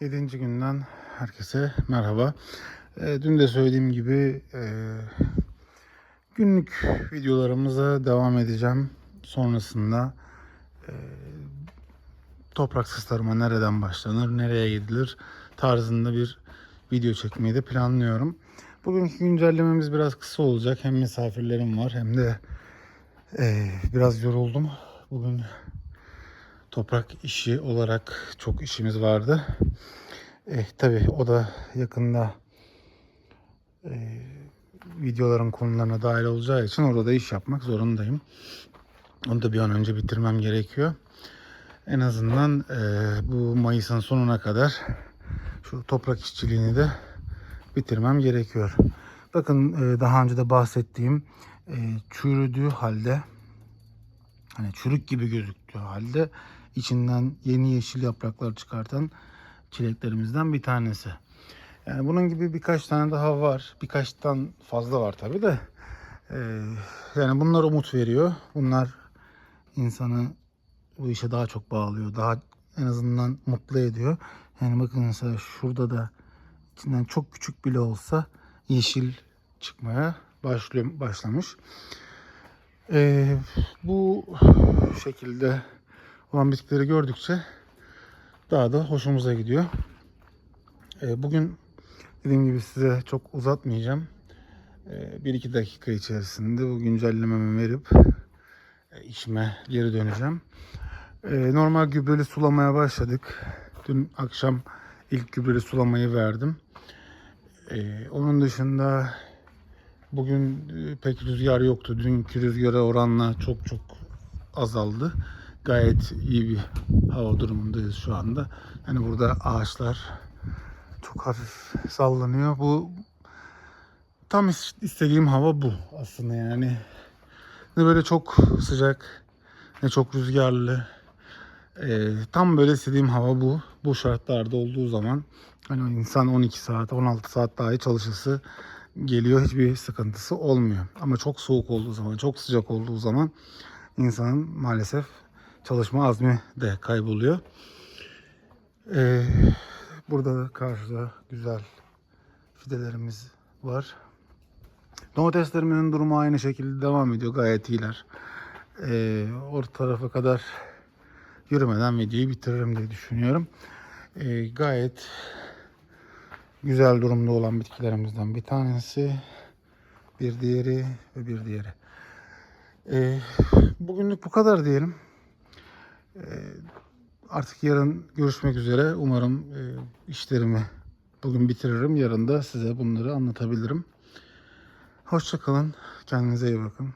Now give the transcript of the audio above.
7. günden herkese merhaba. Ee, dün de söylediğim gibi e, günlük videolarımıza devam edeceğim. Sonrasında e, topraksız tarıma nereden başlanır, nereye gidilir tarzında bir video çekmeyi de planlıyorum. Bugünkü güncellememiz biraz kısa olacak. Hem misafirlerim var hem de e, biraz yoruldum. Bugün toprak işi olarak çok işimiz vardı. Eh, tabii o da yakında eh, videoların konularına dahil olacağı için orada iş yapmak zorundayım. Onu da bir an önce bitirmem gerekiyor. En azından eh, bu Mayıs'ın sonuna kadar şu toprak işçiliğini de bitirmem gerekiyor. Bakın eh, daha önce de bahsettiğim eh, çürüdüğü halde hani çürük gibi gözüktüğü halde içinden yeni yeşil yapraklar çıkartan çileklerimizden bir tanesi. Yani bunun gibi birkaç tane daha var. Birkaçtan fazla var tabi de. Ee, yani bunlar umut veriyor. Bunlar insanı bu işe daha çok bağlıyor. Daha en azından mutlu ediyor. Yani bakın mesela şurada da içinden çok küçük bile olsa yeşil çıkmaya başlıyor, başlamış. Ee, bu şekilde olan bitkileri gördükçe daha da hoşumuza gidiyor. Ee, bugün dediğim gibi size çok uzatmayacağım. Ee, bir iki dakika içerisinde bu güncellememi verip e, işime geri döneceğim. Ee, normal gübreli sulamaya başladık. Dün akşam ilk gübreli sulamayı verdim. Ee, onun dışında bugün e, pek rüzgar yoktu. Dünkü rüzgara oranla çok çok azaldı. Gayet iyi bir hava durumundayız şu anda. Yani burada ağaçlar çok hafif sallanıyor. Bu tam is- istediğim hava bu aslında yani. Ne böyle çok sıcak ne çok rüzgarlı. Ee, tam böyle istediğim hava bu. Bu şartlarda olduğu zaman hani insan 12 saat 16 saat daha çalışırsa geliyor hiçbir sıkıntısı olmuyor. Ama çok soğuk olduğu zaman, çok sıcak olduğu zaman insanın maalesef çalışma azmi de kayboluyor. Ee, burada da karşıda güzel fidelerimiz var. Domateslerimin durumu aynı şekilde devam ediyor. Gayet iyiler. Ee, orta tarafa kadar yürümeden videoyu bitiririm diye düşünüyorum. Ee, gayet güzel durumda olan bitkilerimizden bir tanesi. Bir diğeri ve bir diğeri. Ee, bugünlük bu kadar diyelim. Ee, artık yarın görüşmek üzere. Umarım e, işlerimi bugün bitiririm. Yarın da size bunları anlatabilirim. Hoşçakalın. Kendinize iyi bakın.